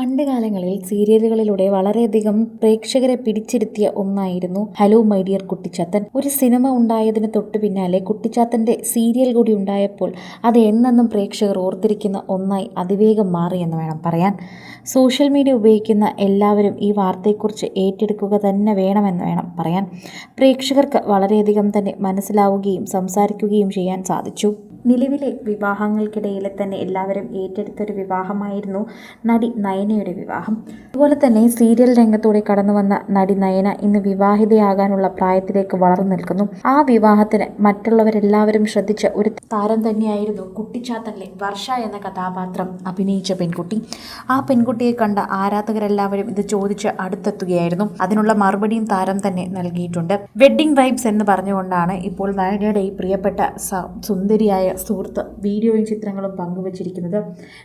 പണ്ട് കാലങ്ങളിൽ സീരിയലുകളിലൂടെ വളരെയധികം പ്രേക്ഷകരെ പിടിച്ചിരുത്തിയ ഒന്നായിരുന്നു ഹലോ മൈ ഡിയർ കുട്ടിച്ചാത്തൻ. ഒരു സിനിമ ഉണ്ടായതിന് തൊട്ട് പിന്നാലെ കുട്ടിച്ചാത്തന്റെ സീരിയൽ കൂടി ഉണ്ടായപ്പോൾ അത് എന്നെന്നും പ്രേക്ഷകർ ഓർത്തിരിക്കുന്ന ഒന്നായി അതിവേഗം മാറിയെന്ന് വേണം പറയാൻ. സോഷ്യൽ മീഡിയ ഉപയോഗിക്കുന്ന എല്ലാവരും ഈ വാർത്തയെക്കുറിച്ച് ഏറ്റെടുക്കുക തന്നെ വേണമെന്ന് വേണം പറയാൻ. പ്രേക്ഷകർക്ക് വളരെയധികം തന്നെ മനസ്സിലാവുകയും സംസാരിക്കുകയും ചെയ്യാൻ സാധിച്ചു. നിലവിലെ വിവാഹങ്ങൾക്കിടയിലെ തന്നെ എല്ലാവരും ഏറ്റെടുത്തൊരു വിവാഹമായിരുന്നു നടി നയനയുടെ വിവാഹം. അതുപോലെ തന്നെ സീരിയൽ രംഗത്തൂടെ കടന്നു വന്ന നടി നയന ഇന്ന് വിവാഹിതയാകാനുള്ള പ്രായത്തിലേക്ക് വളർന്നു നിൽക്കുന്നു. ആ വിവാഹത്തിന് മറ്റുള്ളവരെല്ലാവരും ശ്രദ്ധിച്ച ഒരു താരം തന്നെയായിരുന്നു കുട്ടിച്ചാത്തനിലെ വർഷ എന്ന കഥാപാത്രം അഭിനയിച്ച പെൺകുട്ടി. ആ പെൺകുട്ടിയെ കണ്ട ആരാധകരെല്ലാവരും ഇത് ചോദിച്ച് അടുത്തെത്തുകയായിരുന്നു. അതിനുള്ള മറുപടിയും താരം തന്നെ നൽകിയിട്ടുണ്ട്. വെഡ്ഡിംഗ് വൈബ്സ് എന്ന് പറഞ്ഞുകൊണ്ടാണ് ഇപ്പോൾ നയനയുടെ ഈ പ്രിയപ്പെട്ട സുന്ദരിയായ സുഹൃത്ത് വീഡിയോയും ചിത്രങ്ങളും പങ്കുവച്ചിരിക്കുന്നത്.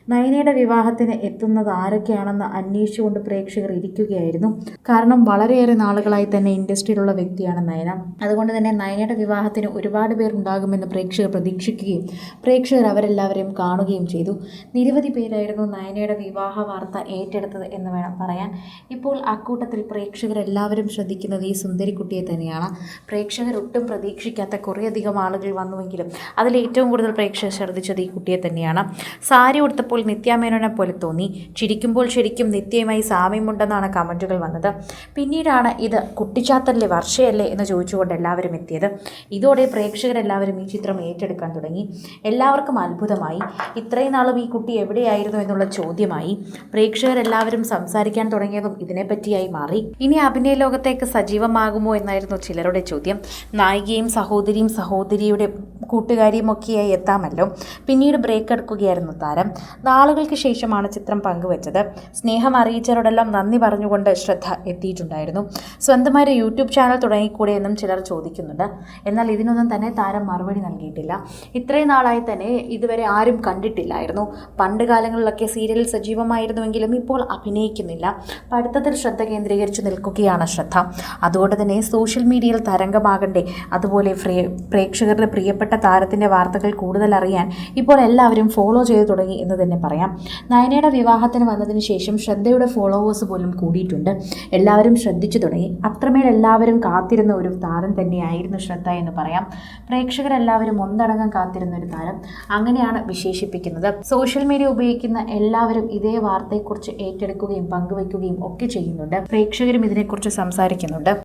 നയനയുടെ വിവാഹത്തിന് എത്തുന്നത് ആരൊക്കെയാണെന്ന് അന്വേഷിച്ചുകൊണ്ട് പ്രേക്ഷകർ ഇരിക്കുകയായിരുന്നു. കാരണം വളരെയേറെ നാളുകളായി തന്നെ ഇൻഡസ്ട്രിയിലുള്ള വ്യക്തിയാണ് നയന. അതുകൊണ്ട് തന്നെ നയനയുടെ വിവാഹത്തിന് ഒരുപാട് പേർ ഉണ്ടാകുമെന്ന് പ്രേക്ഷകർ പ്രതീക്ഷിക്കുകയും പ്രേക്ഷകർ അവരെല്ലാവരെയും കാണുകയും ചെയ്തു. നിരവധി പേരായിരുന്നു നയനയുടെ വിവാഹ വാർത്ത ഏറ്റെടുത്തത് എന്ന് വേണം പറയാൻ. ഇപ്പോൾ അക്കൂട്ടത്തിൽ പ്രേക്ഷകരെല്ലാവരും ശ്രദ്ധിക്കുന്നത് ഈ സുന്ദരിക്കുട്ടിയെ തന്നെയാണ്. പ്രേക്ഷകർ ഒട്ടും പ്രതീക്ഷിക്കാത്ത കുറേയധികം ആളുകൾ വന്നുവെങ്കിലും അതിൽ ഏറ്റവും കൂടുതൽ പ്രേക്ഷകർ ശ്രദ്ധിച്ചത് ഈ കുട്ടിയെ തന്നെയാണ്. സാരി ഉടുത്തപ്പോൾ നിത്യാമേനോനെ പോലെ തോന്നി. ചിരിക്കുമ്പോൾ ശരിക്കും നിത്യമായി സാമ്യമുണ്ടെന്നാണ് കമന്റുകൾ വന്നത്. പിന്നീടാണ് ഇത് കുട്ടിച്ചാത്തലിലെ വർഷയല്ലേ എന്ന് ചോദിച്ചുകൊണ്ട് എല്ലാവരും എത്തിയത്. ഇതോടെ പ്രേക്ഷകരെല്ലാവരും ഈ ചിത്രം ഏറ്റെടുക്കാൻ തുടങ്ങി. എല്ലാവർക്കും അത്ഭുതമായി. ഇത്രയും നാളും ഈ കുട്ടി എവിടെയായിരുന്നു എന്നുള്ള ചോദ്യമായി. പ്രേക്ഷകരെല്ലാവരും സംസാരിക്കാൻ തുടങ്ങിയതും ഇതിനെപ്പറ്റിയായി മാറി. ഇനി അഭിനയ ലോകത്തേക്ക് സജീവമാകുമോ എന്നായിരുന്നു ചിലരുടെ ചോദ്യം. നായികയും സഹോദരിയും സഹോദരിയുടെ കൂട്ടുകാരിയും ഒക്കെയായി എത്താമല്ലോ. പിന്നീട് ബ്രേക്ക് എടുക്കുകയായിരുന്നു താരം. നാളുകൾക്ക് ശേഷമാണ് ചിത്രം പങ്കുവച്ചത്. സ്നേഹം അറിയിച്ചവരോടെല്ലാം നന്ദി പറഞ്ഞുകൊണ്ട് ശ്രദ്ധ എത്തിയിട്ടുണ്ടായിരുന്നു. സ്വന്തമായി ഒരു യൂട്യൂബ് ചാനൽ തുടങ്ങിക്കൂടെ എന്നും ചിലർ ചോദിക്കുന്നുണ്ട്. എന്നാൽ ഇതിനൊന്നും തന്നെ താരം മറുപടി നൽകിയിട്ടില്ല. ഇത്രയും നാളായി തന്നെ ഇതുവരെ ആരും കണ്ടിട്ടില്ലായിരുന്നു. പണ്ട് കാലങ്ങളിലൊക്കെ സീരിയലിൽ സജീവമായിരുന്നുവെങ്കിലും ഇപ്പോൾ അഭിനയിക്കുന്നില്ല. പഠിത്തത്തിൽ ശ്രദ്ധ കേന്ദ്രീകരിച്ച് നിൽക്കുകയാണ് ശ്രദ്ധ. അതുകൊണ്ട് തന്നെ സോഷ്യൽ മീഡിയയിൽ തരംഗമാകണ്ടേ. അതുപോലെ പ്രേക്ഷകരുടെ പ്രിയപ്പെട്ട താരത്തിന്റെ വാർത്തകൾ കൂടുതൽ അറിയാൻ ഇപ്പോൾ എല്ലാവരും ഫോളോ ചെയ്തു തുടങ്ങി എന്ന് തന്നെ പറയാം. നയനയുടെ വിവാഹത്തിന് വന്നതിന് ശേഷം ശ്രദ്ധയുടെ ഫോളോവേഴ്സ് പോലും കൂടിയിട്ടുണ്ട്. എല്ലാവരും ശ്രദ്ധിച്ചു തുടങ്ങി. അത്രമേൽ എല്ലാവരും കാത്തിരുന്ന ഒരു താരം തന്നെയായിരുന്നു ശ്രദ്ധ എന്ന് പറയാം. പ്രേക്ഷകരെല്ലാവരും ഒന്നടങ്കം കാത്തിരുന്ന ഒരു താരം അങ്ങനെയാണ് വിശേഷിപ്പിക്കുന്നത്. സോഷ്യൽ മീഡിയ ഉപയോഗിക്കുന്ന എല്ലാവരും ഇതേ വാർത്തയെക്കുറിച്ച് ഏറ്റെടുക്കുകയും പങ്കുവയ്ക്കുകയും ഒക്കെ ചെയ്യുന്നുണ്ട്. പ്രേക്ഷകരും ഇതിനെക്കുറിച്ച് സംസാരിക്കുന്നുണ്ട്.